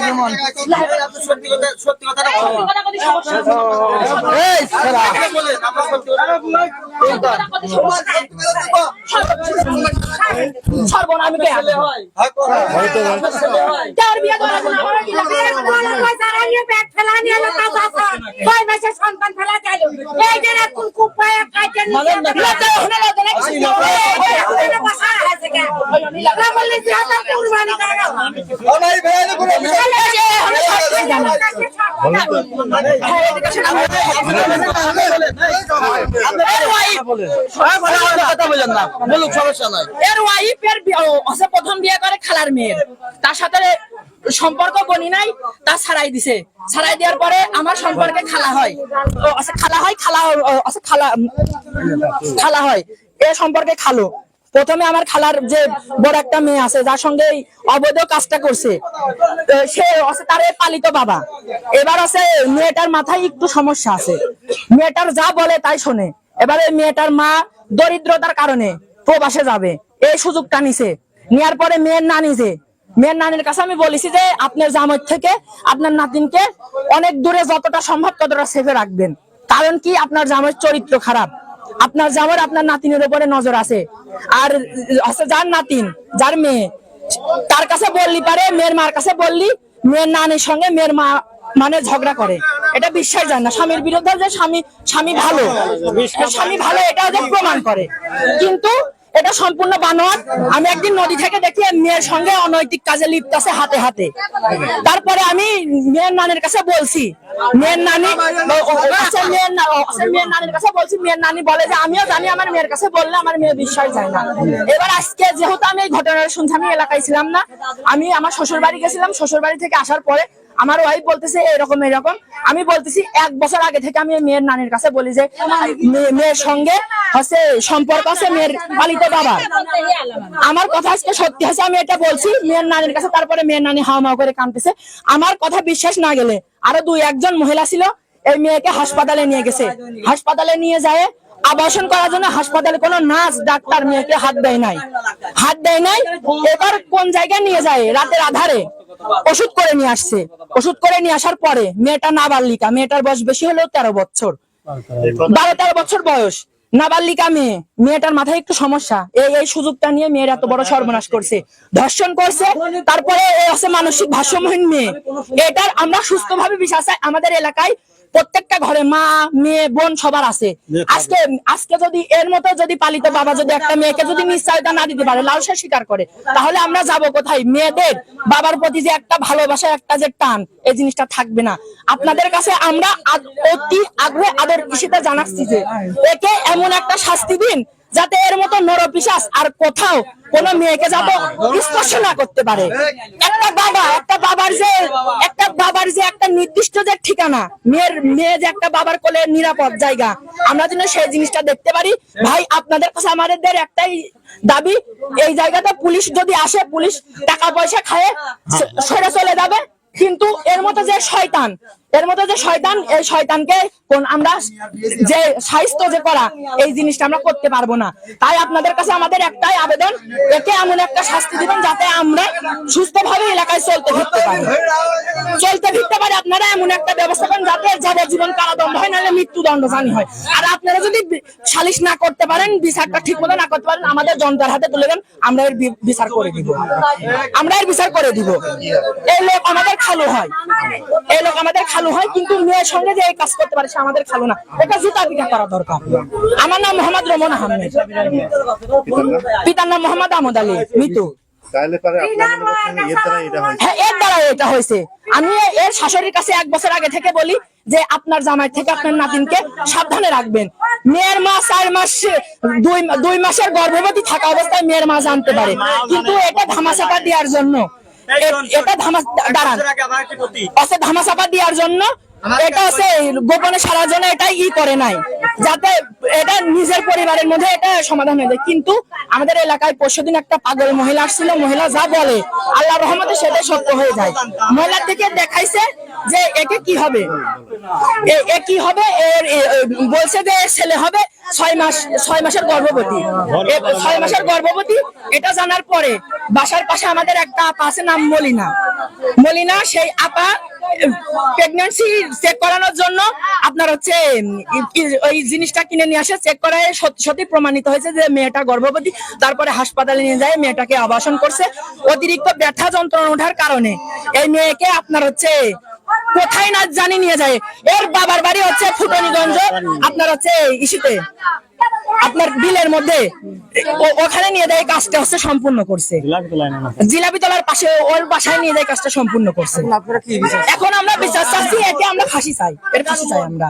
নেই। অনাই ভাই, এনে কোনো এই যে, আমি সব কিছু জানি। প্রথম বিয়ে করে খালার মেয়ের। তার সাথে সম্পর্ক বনি নাই তা ছাড়াই দিছে। ছাড়াই দেওয়ার পরে আমার সম্পর্কে খালা হয়। ও আচ্ছা খালা হয় খালা আচ্ছা খালা খালা হয়। এ সম্পর্কে খালো। প্রথমে আমার খালার যে বড় একটা মেয়ে আছে, যার সঙ্গে অবৈধ কাজটা করছে। সে আছে তার পালিত বাবা। এবার আছে মেয়েটার মাথায় একটু সমস্যা আছে। মেয়েটার যা বলে তাই শোনে। এবারে মেয়েটার মা দরিদ্রতার কারণে প্রবাসে যাবে। এই সুযোগটা নিছে। নেওয়ার পরে মেয়ের নানি যে, মেয়ের নানির কাছে আমি বলেছি যে, আপনার জামাই থেকে আপনার নাতিনকে অনেক দূরে যতটা সম্ভব ততটা সেফে রাখবেন। কারণ কি? আপনার জামাইয়ের চরিত্র খারাপ। আপনার জামার আপনার নাতিনের উপরে নজর আছে। আর যার নাতিন যার মেয়ে। তার কাছে বললি পারে মেয়ের মার কাছে বললি মেয়ের নানির সঙ্গে মেয়ের মা মানে ঝগড়া করে। এটা বিশ্বাস যায় না। স্বামীর বিরুদ্ধে যে স্বামী স্বামী ভালো। স্বামী ভালো এটা যে প্রমাণ করে। কিন্তু এটা সম্পূর্ণ বানোয়াট। আমি একদিন নদী থেকে দেখি মেয়ের সঙ্গে অনৈতিক কাজে লিপ্ত আছে হাতে হাতে। তারপরে আমি মেয়ের নানির কাছে বলছি মেয়ের নানি আচ্ছা, আচ্ছা, মেয়ের নানির কাছে বলছি মেয়ের নানি বলে যে আমিও জানি আমার মেয়ের কাছে বললে আমার মেয়ে বিশ্বাস যায় না। এবার আজকে যেহেতু আমি এই ঘটনাটা শুনছি আমি এলাকায় ছিলাম না আমি আমার শ্বশুর বাড়ি গেছিলাম। শ্বশুর বাড়ি থেকে আসার পরে আমার ওয়াইফ বলতেছে এরকম এরকম। আমি বলতেছি, এক বছর আগে থেকে আমি মেয়ের নানির কাছে বলি যে মেয়ের সঙ্গে হচ্ছে সম্পর্ক আছে, মেয়ের পালিত বাবা আমার কথা আজকে সত্যি আছে, আমি এটা বলছি, মেয়ের নানির কাছে, তারপরে মেয়ের নানি হাওয়া মাও করে কাঁদতেছে। আমার কথা বিশ্বাস না গেলে আরও দুই, একজন মহিলা ছিল, এই মেয়েকে হাসপাতালে নিয়ে গেছে। হাসপাতালে নিয়ে যায়, আবাসন করার জন্য হাসপাতালে কোনো নার্স, ডাক্তার মেয়েকে হাত দেয় নাই। হাত দেয় নাই, এবার কোন জায়গায় নিয়ে যায়? রাতের আধারে। ওষুধ করে নিয়ে আসছে। ওষুধ করে নিয়ে আসার পরে মেয়েটা নাবালিকা, মেয়েটার বয়স বেশি হলেও তেরো বছর। বারো তেরো বছর বয়স, নাবালিকা মেয়ে, মেয়েটার মাথায় একটু সমস্যা। এই এই সুযোগটা নিয়ে মেয়ের এত বড় সর্বনাশ করছে। ধর্ষণ করছে, তারপরে মানসিক ভারসাম্যহীন মেয়ে। এটার আমরা সুস্থভাবে বিশ্বাস আমাদের এলাকায় প্রত্যেকটা ঘরে মা মেয়ে বোন সবার আছে। আজকে আজকে যদি এর মতো যদি পালিত বাবা যদি একটা মেয়েকে যদি নিশ্চয়তা না দিতে পারে লালসা স্বীকার করে তাহলে আমরা যাব কোথায়? মেয়েদের বাবার প্রতি যে একটা ভালোবাসা একটা যে টান এই জিনিসটা থাকবে না। আপনাদের কাছে আমরা অতি আগ্রহে আদর কৃষিতে জানাচ্ছি যে একে এমন একটা শাস্তি দিন যাতে এর মতো নরপিশাস আর কোথাও কোন মেয়েকে যাতে স্পর্শ না করতে পারে। একটা বাবা, একটা বাবার যে, একটা বাবার যে একটা নির্দিষ্ট যে ঠিকানা, মেয়ের, মেয়ে যে একটা বাবার কোলে নিরাপদ জায়গা, আমরা যেন সেই জিনিসটা দেখতে পারি। ভাই, আপনাদের কাছে আমাদের একটাই দাবি, এই জায়গাতে পুলিশ যদি আসে, পুলিশ টাকা পয়সা খায় সরে চলে যাবে। কিন্তু এর মতো যে শয়তান এর মধ্যে যে শয়তান এই শয়তানকে কোন আমরা যে সাহিত্য যে করা, এই জিনিসটা আমরা করতে পারব না। তাই আপনাদের কাছে আমাদের একটাই আবেদন, একে এমন একটা শাস্তি দিবেন যাতে আমরা সুস্থভাবে এলাকায় চলতে ফিরতে পারি। চলতে ফিরতে পারি, আপনারা এমন একটা ব্যবস্থা করেন যাতে যাবজ্জীবন কারাদণ্ড হয়, নাহলে মৃত্যুদণ্ড জানি হয়। আর আপনারা যদি সালিশ না করতে পারেন, বিচারটা ঠিক মতো না করতে পারেন, আমাদের যন্ত্রের হাতে তুলে দেন, আমরা এর বিচার করে দিব। আমরা এর বিচার করে দিব। এই লোক আমাদের খালু হয়। এই লোক আমাদের খালু হয় কিন্তু মেয়ের সঙ্গে যে এই কাজ করতে পারে সে আমাদের খালু না। এটা জুতা পিঠা করা দরকার। আমার নাম মোহাম্মদ রমন আহমেদ। পিতার নাম মোহাম্মদ আহমদ আলী মিতু। হ্যাঁ আমি এর শাশুড়ির কাছে এক বছর আগে থেকে বলি যে আপনার জামাই থেকে আপনার নাতিনকে সাবধানে রাখবেন। মেয়ের মা চার মাস দুই দুই মাসের গর্ভবতী থাকা অবস্থায় মেয়ের মা জানতে পারে। কিন্তু এটা ধামাচাপা দেওয়ার জন্য এটা ধামা দাঁড়ান। আচ্ছা ধামাচাপা দেওয়ার জন্য এটা আছে গোপনে সারার জন্য এটা ই করে নাই। যাতে এটা নিজের পরিবারের মধ্যে এটা সমাধান হয়ে যায়। কিন্তু আমাদের এলাকায় পরশুদিন একটা পাগল মহিলা আসছিল মহিলা যা বলে আল্লাহ রহমতে সেটা সত্য হয়ে যায়। মহিলা থেকে দেখাইছে যে একে কি হবে। এ- কি হবে? এর বলছে যে ছেলে হবে ছয় মাস ছয় মাসের গর্ভবতী। ছয় মাসের গর্ভবতী এটা জানার পরে বাসার পাশে আমাদের একটা আপা আছে নাম মলিনা। মলিনা সেই আপা প্রেগন্যান্সি চেক করানোর জন্য আপনার হচ্ছে ওই জিনিসটা কিনে নিয়ে আসে চেক করায় সত্যি প্রমাণিত হয়েছে যে মেয়েটা গর্ভবতী, তারপরে হাসপাতালে নিয়ে যায়, মেয়েটাকে আবাসন করছে, অতিরিক্ত ব্যথা যন্ত্রণা ওঠার কারণে এই মেয়েকে আপনার হচ্ছে কোথায় না জানি নিয়ে যায়। এর বাবার বাড়ি হচ্ছে ফুটনিগঞ্জ, আপনার হচ্ছে ইসিতে, আপনার বিলের মধ্যে। ওখানে নিয়ে যায় কাজটা হচ্ছে সম্পূর্ণ করছে। জিলাপি তলার পাশে ওর বাসায় নিয়ে যায় কাজটা সম্পূর্ণ করছে। এখন আমরা বিচার চাচ্ছি একে আমরা ফাঁসি চাই। এর ফাঁসি চাই আমরা।